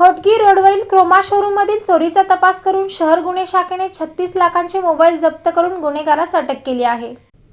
होटगी रोडवरील क्रोमा शोरूममधील चोरीचा तपास करून शहर गुन्हे शाखेने छत्तीस लाखांचे मोबाईल जप्त करून गुन्हेगारास अटक केली आहे.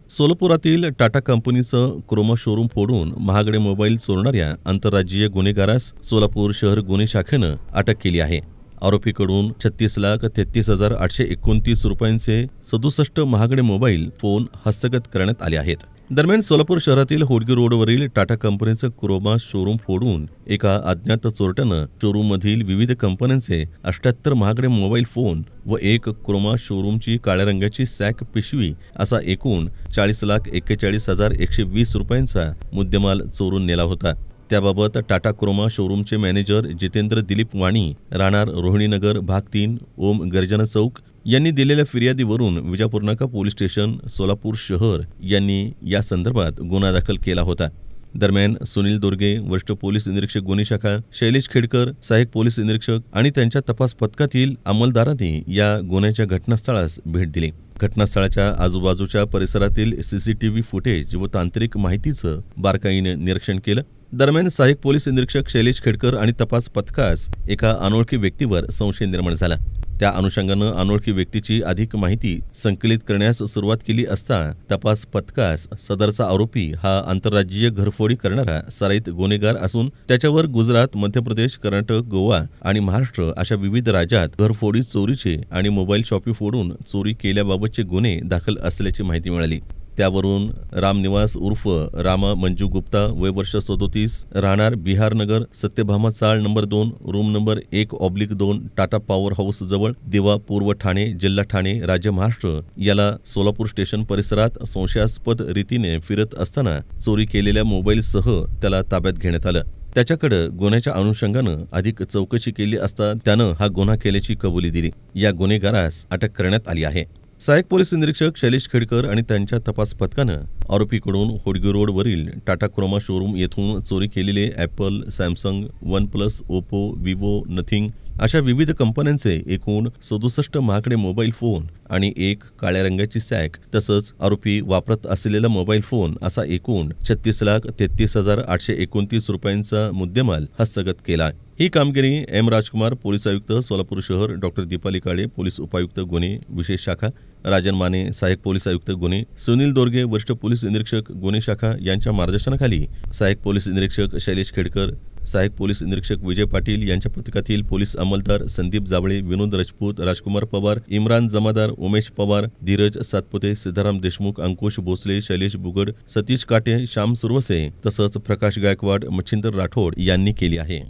सोलापुरातील टाटा कंपनीचं क्रोमा शोरूम फोडून महागडे मोबाईल चोरणाऱ्या आंतरराज्यीय गुन्हेगारास सोलापूर शहर गुन्हे शाखेनं अटक केली आहे. आरोपीकडून छत्तीस लाख तेहतीस हजार आठशे एकोणतीस रुपयांचे सदुसष्ट महागडे मोबाईल फोन हस्तगत करण्यात आले आहेत. दरम्यान सोलापूर शहरातील होडगी रोडवरील टाटा कंपनीचं क्रोमा शोरूम फोडून एका अज्ञात चोरट्यानं शोरूममधील विविध कंपन्यांचे अष्ट्याहत्तर महागडे मोबाईल फोन व एक क्रोमा शोरूमची काळ्या रंगाची सॅक पिशवी असा एकूण चाळीस लाख एक्केचाळीस हजार एकशे वीस रुपयांचा मुद्देमाल चोरून नेला होता. त्याबाबत टाटा क्रोमा शोरूमचे मॅनेजर जितेंद्र दिलीप वाणी राहणार रोहिणीनगर भाग तीन ओम गर्जना चौक यांनी दिलेल्या फिर्यादीवरून विजापूरनाका पोलीस स्टेशन सोलापूर शहर यांनी या संदर्भात गुन्हा दाखल केला होता. दरम्यान सुनील दुर्गे वरिष्ठ पोलीस निरीक्षक गुन्हे शाखा शैलेश खेडकर सहाय्यक पोलीस निरीक्षक आणि त्यांच्या तपास पथकातील अंमलदारांनी या गुन्ह्याच्या घटनास्थळास भेट दिली. घटनास्थळाच्या आजूबाजूच्या परिसरातील सीसीटीव्ही फुटेज व तांत्रिक माहितीचं बारकाईने निरीक्षण केलं. दरम्यान सहाय्यक पोलीस निरीक्षक शैलेश खेडकर आणि तपास पथकास एका अनोळखी व्यक्तीवर संशय निर्माण झाला. त्या अनुषंगानं अनोळखी व्यक्तीची अधिक माहिती संकलित करण्यास सुरुवात केली असता तपास पथकास सदरचा आरोपी हा आंतरराज्यीय घरफोडी करणारा सराईत गुन्हेगार असून त्याच्यावर गुजरात मध्य प्रदेश कर्नाटक गोवा आणि महाराष्ट्र अशा विविध राज्यात घरफोडी चोरीचे आणि मोबाईल शॉपी फोडून चोरी केल्याबाबतचे गुन्हे दाखल असल्याची माहिती मिळाली. त्यावरून रामनिवास उर्फ रामा मंजू गुप्ता वय वर्ष सदोतीस राहणार बिहारनगर सत्यभामा चाळ नंबर दोन रूम नंबर एक ऑब्लिक दोन टाटा पॉवर हाऊस जवळ दिवा पूर्व ठाणे जिल्हा ठाणे राज्य महाराष्ट्र. याला सोलापूर स्टेशन परिसरात संशयास्पद रीतीने फिरत असताना चोरी केलेल्या मोबाईलसह त्याला ताब्यात घेण्यात आलं. त्याच्याकडे गुन्ह्याच्या अनुषंगानं अधिक चौकशी केली असता त्यानं हा गुन्हा केल्याची कबुली दिली. या गुन्हेगारास अटक करण्यात आली आहे. सहाय्यक पोलीस निरीक्षक शैलेश खेडकर आणि त्यांच्या तपास पथकानं आरोपीकडून होडगी रोडवरील टाटा क्रोमा शोरूम येथून चोरी केलेले Apple Samsung OnePlus Oppo Vivo Nothing अशा विविध कंपन्यांचे एकूण सदुसष्ट महागडे मोबाईल फोन आणि एक काळ्या रंगाची सॅक तसंच आरोपी वापरत असलेला मोबाईल फोन असा एकूण छत्तीस लाख तेहतीस हजार आठशे एकोणतीस रुपयांचा मुद्देमाल हस्तगत केला ही कामगिरी एम राजकुमार पोलीस आयुक्त सोलापूर शहर डॉक्टर दीपाली काळे पोलीस उपायुक्त गुन्हे विशेष शाखा राजन माने सहाय्यक पोलीस आयुक्त गुन्हे सुनील दोर्गे वरिष्ठ पोलीस निरीक्षक गुन्हे शाखा यांच्या मार्गदर्शनाखाली सहाय्यक पोलीस निरीक्षक शैलेश खेडकर सहाय्यक पोलीस निरीक्षक विजय पाटील यांच्या पथकातील पोलीस अंमलदार संदीप जावळे विनोद राजपूत राजकुमार पवार इम्रान जमादार उमेश पवार धीरज सातपुते सिद्धाराम देशमुख अंकुश भोसले शैलेश बुगड सतीश काटे श्याम सुरवसे तसंच प्रकाश गायकवाड मच्छिंदर राठोड यांनी केली आहे.